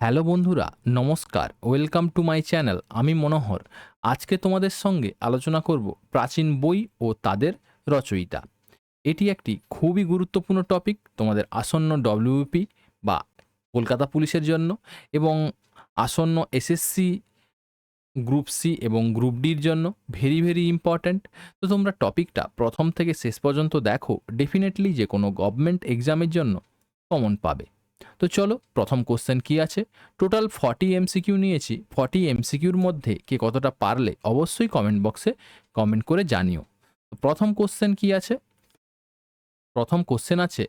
Hello বন্ধুরা, নমস্কার। Welcome to my channel, আমি মনোহর। আজকে তোমাদের সঙ্গে আলোচনা করব প্রাচীন বই ও তাদের রচয়িতা। এটি একটি খুবই গুরুত্বপূর্ণ টপিক তোমাদের আসন্ন ডব্লিউপি বা কলকাতা পুলিশের জন্য এবং আসন্ন এসএসসি গ্রুপ সি এবং গ্রুপ ডির জন্য ভেরি ভেরি ইম্পর্ট্যান্ট তো তোমরা টপিকটা প্রথম থেকে শেষ পর্যন্ত দেখো ডেফিনেটলি যে কোনো গভর্নমেন্ট এক্সামের জন্য কমন পাবে। তো চলো, প্রথম কোশ্চেন কি আছে? টোটাল ফর্টি এমসিকিউ নিয়েছি ফর্টি এমসিকিউর মধ্যে কে কতটা পারলে অবশ্যই কমেন্ট বক্সে কমেন্ট করে জানিও। প্রথম কোশ্চেন কি আছে? প্রথম কোশ্চেন আছে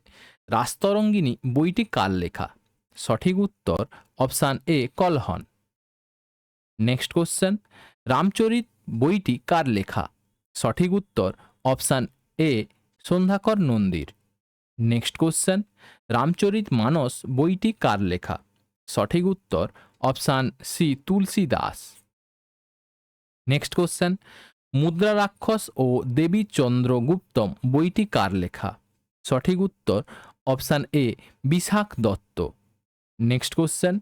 রাস্তরঙ্গিনী বইটি কার লেখা? সঠিক উত্তর option A Kalhan. Next question Ramcharit বইটি কার লেখা? সঠিক উত্তর অপশান এ সন্ধ্যাকর নন্দীর। নেক্সট কোশ্চেন রামচরিত মানস বইটি কার লেখা? সঠিক উত্তর option C Tulsidas next question Mudrarakshasa ও দেবী চন্দ্রগুপ্তম বইটি কার লেখা? সঠিক উত্তর option A Vishakhadatta. Next question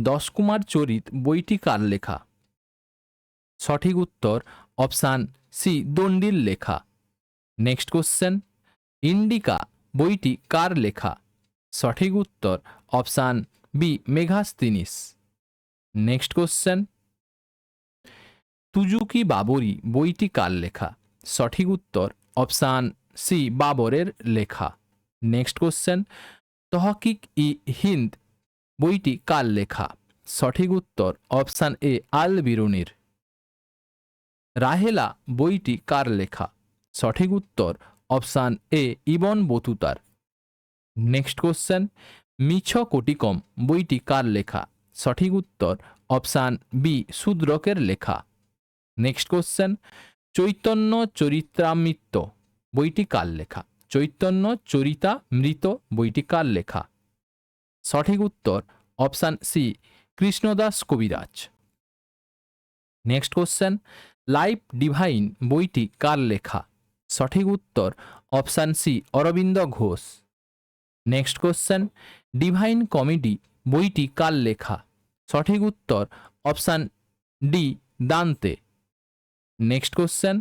Dashakumaracharita, বইটি কার লেখা? সঠিক উত্তর অপশান সি দণ্ডির লেখা। নেক্সট কোশ্চেন ইন্ডিকা বইটি কার লেখা? সঠিক উত্তর, option B, Megasthenes. Next question. Tuzuki Baburi বইটি কার লেখা? সঠিক উত্তর, অপশান সি, বাবরের লেখা। Next question. তহকিক ই হিন্দ বইটি কার লেখা? সঠিক উত্তর, অপশান এ, আল বিরুনির। রাহেলা বইটি কার লেখা? সঠিক উত্তর অপশান এ, ইবন বতুতার। নেক্সট কোশ্চেন, মিছ কোটিকম বইটি কার লেখা? সঠিক উত্তর, অপশান বি শূদ্রকের লেখা। নেক্সট কোশ্চেন, চৈতন্য চরিত্রামৃত বইটি কার লেখা? চৈতন্য চরিতা মৃত বইটি কার লেখা? সঠিক উত্তর, অপশান সি, কৃষ্ণদাস কবিরাজ। নেক্সট কোশ্চেন, লাইফ ডিভাইন বইটি কার লেখা? সঠিক উত্তর option C, Aurobindo Ghosh. Next question, divine comedy বইটি কার লেখা? সঠিক উত্তর option D, Dante. Next question,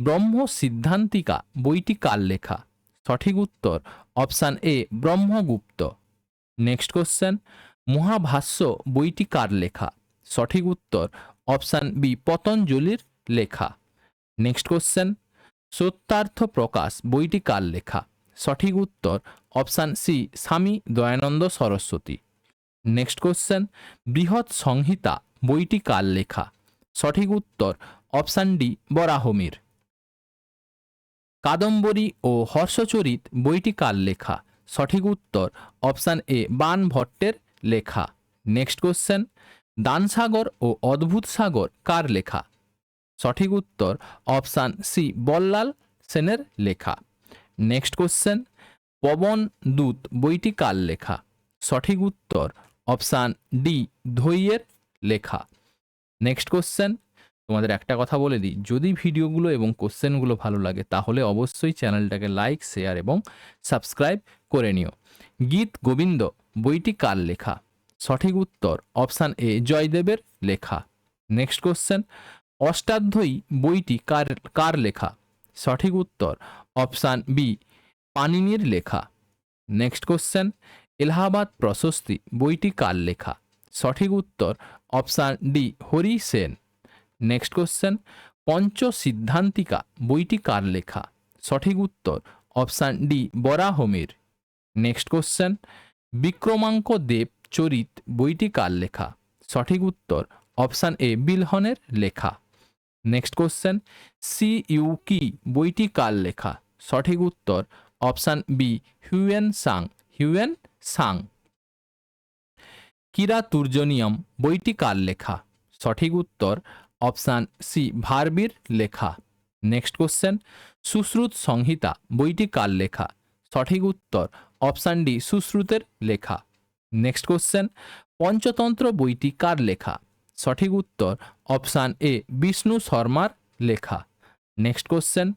Brahma Siddhantika বইটি কার লেখা? সঠিক উত্তর option A, Brahmagupta. Next question, Mahabhashya বইটি কার লেখা? সঠিক উত্তর অপশান বি, পতঞ্জলির লেখা। নেক্সট কোশ্চেন সত্যার্থ প্রকাশ, বইটি কার লেখা? সঠিক উত্তর, অপশান সি স্বামী দয়ানন্দ সরস্বতী। নেক্সট কোশ্চেন বৃহৎ সংহিতা, বইটি কার লেখা? সঠিক উত্তর, অপশান ডি বরাহমির। কাদম্বরী ও হর্ষচরিত, বইটি কার লেখা? সঠিক উত্তর, অপশান এ বান ভট্টের লেখা। নেক্সট কোশ্চেন দানসাগর ও অদ্ভুত সাগর কার লেখা? সঠিক উত্তর অপশান সি, বল্লাল সেনের লেখা। নেক্সট কোশ্চেন, পবন দূত বইটি কার লেখা? সঠিক উত্তর অপশান ডি ধৈয়ের লেখা। নেক্সট কোশ্চেন, তোমাদের একটা কথা বলে দিই। যদি ভিডিওগুলো এবং কোশ্চেনগুলো ভালো লাগে, তাহলে অবশ্যই চ্যানেলটাকে লাইক, শেয়ার এবং সাবস্ক্রাইব করে নিও। গীত গোবিন্দ বইটি কার লেখা? সঠিক উত্তর অপশান এ, জয়দেবের লেখা। নেক্সট কোশ্চেন অষ্টাধ্যায়ী বইটি কার কার লেখা? সঠিক উত্তর, অপশান বি পানিনির লেখা। নেক্সট কোশ্চেন, এলাহাবাদ প্রশস্তি বইটি কার লেখা? সঠিক উত্তর, option D Harisena. Next question Pancha Siddhantika বইটি কার লেখা? সঠিক উত্তর, option D Varahamihira. Next question, Vikramankadevacharita বইটি কার লেখা? সঠিক উত্তর, অপশান এ বিলহনের লেখা। নেক্সট কোশ্চেন সি ইউ কি বইটি কার লেখা? সঠিক উত্তর option B Hiuen Tsang Hiuen Tsang কিরা তুর্জনিয়ম, বইটি কার লেখা? সঠিক উত্তর অপশান সি ভারবির লেখা। নেক্সট কোশ্চেন সুশ্রুত সংহিতা, বইটি কার লেখা? সঠিক উত্তর অপশান ডি সুশ্রুতের লেখা। নেক্সট কোশ্চেন পঞ্চতন্ত্র বইটি কার লেখা? সঠিক উত্তর অপশান এ বিষ্ণু শর্মার লেখা। নেক্সট কোশ্চেন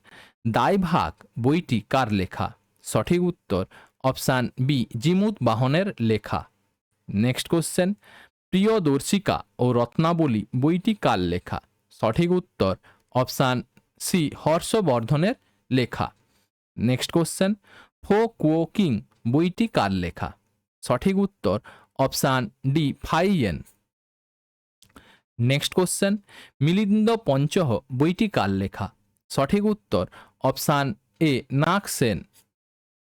দায়ভাগ বইটি কার লেখা? সঠিক উত্তর অপশান বি জিমুদ বাহনের লেখা। নেক্সট কোশ্চেন প্রিয়দর্শিকা ও রত্নাবলী বইটি কার লেখা? সঠিক উত্তর অপশান সি হর্ষবর্ধনের লেখা। Next question, Fo Kuo Ki বইটি কার লেখা? সঠিক উত্তর option D Fa Hien next question Milinda Panha, বইটি কার লেখা? সঠিক উত্তর, option A Nagasena.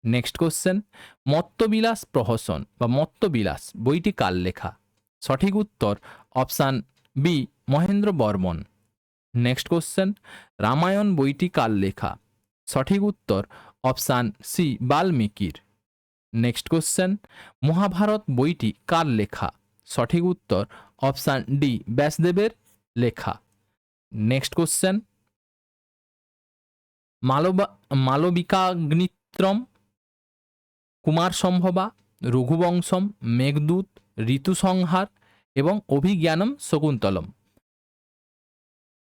Next question Mattavilasa Prahasana বা মত্তবিলাস, বইটি কার লেখা? সঠিক উত্তর, option B, Mahendra Varman. Next question Ramayana বইটি কার লেখা? সঠিক উত্তর, অপশান সি, বাল্মীকির। নেক্সট কোশ্চেন মহাভারত বইটি কার লেখা? সঠিক উত্তর অপশান ডি, ব্যাসদেবের লেখা। Next question. মালবা, মালবিকাগ্নিত্রম কুমার সম্ভবা রঘুবংশম, মেঘদূত, ঋতুসংহার এবং অভিজ্ঞানম শকুন্তলম।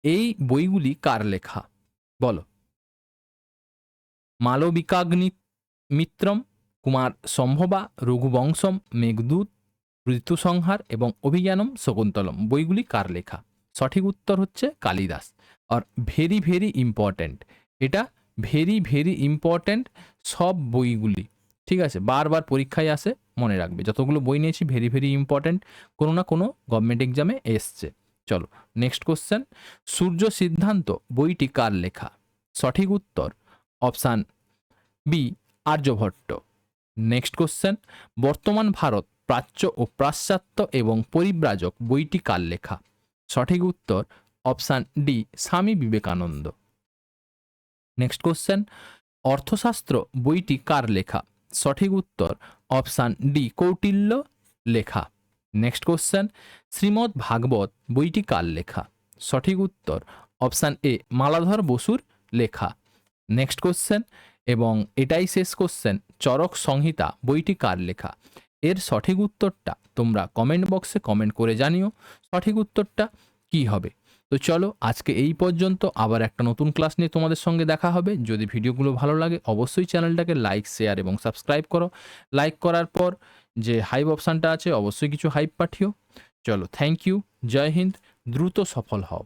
এই বইগুলি কার লেখা? বলো। মালবিকাগ্নি মিত্রম কুমার সম্ভবা রঘুবংশম, মেঘদূত ঋতুসংহার এবং অভিজ্ঞানম শকুন্তলম। বইগুলি কার লেখা? সঠিক উত্তর হচ্ছে কালিদাস। আর ভেরি ভেরি ইম্পর্ট্যান্ট। এটা ভেরি ভেরি ইম্পর্ট্যান্ট সব বইগুলি। ঠিক আছে? বারবার পরীক্ষায় আসে, মনে রাখবে। যতগুলো বই নিয়েছি, ভেরি ভেরি ইম্পর্ট্যান্ট কোনো না কোনো গভর্নমেন্ট এক্সামে এসছে। চলো, নেক্সট কোশ্চেন। সূর্য সিদ্ধান্ত, বইটি কার লেখা? সঠিক উত্তর option B, Aryabhata. Next question. বর্তমান ভারত প্রাচ্য ও পাশ্চাত্য এবং পরিব্রাজক বইটি কার লেখা? সঠিক উত্তর option D Swami Vivekananda. Next question অর্থশাস্ত্র বইটি কার লেখা? সঠিক উত্তর অপশান ডি কৌটিল্য লেখা। নেক্সট কোশ্চেন শ্রীমদ্ ভাগবত বইটি কার লেখা? সঠিক উত্তর অপশান এ মালাধর বসুর লেখা। নেক্সট কোশ্চেন এবং এটাই শেষ কোশ্চেন চরক সংহিতা বইটি কার লেখা? এর সঠিক উত্তরটা তোমরা কমেন্ট বক্সে কমেন্ট করে জানিও। সঠিক উত্তরটা কি হবে? তো চলো আজকে এই পর্যন্ত আবার একটা নতুন ক্লাস নিয়ে তোমাদের সঙ্গে দেখা হবে। যদি ভিডিওগুলো ভালো লাগে অবশ্যই চ্যানেলটাকে লাইক শেয়ার এবং সাবস্ক্রাইব করো। লাইক করার পর যে হাইপ অপশানটা আছে, অবশ্যই কিছু হাইপ পাঠিও। চলো থ্যাংক ইউ জয় হিন্দ, দ্রুত সফল হও।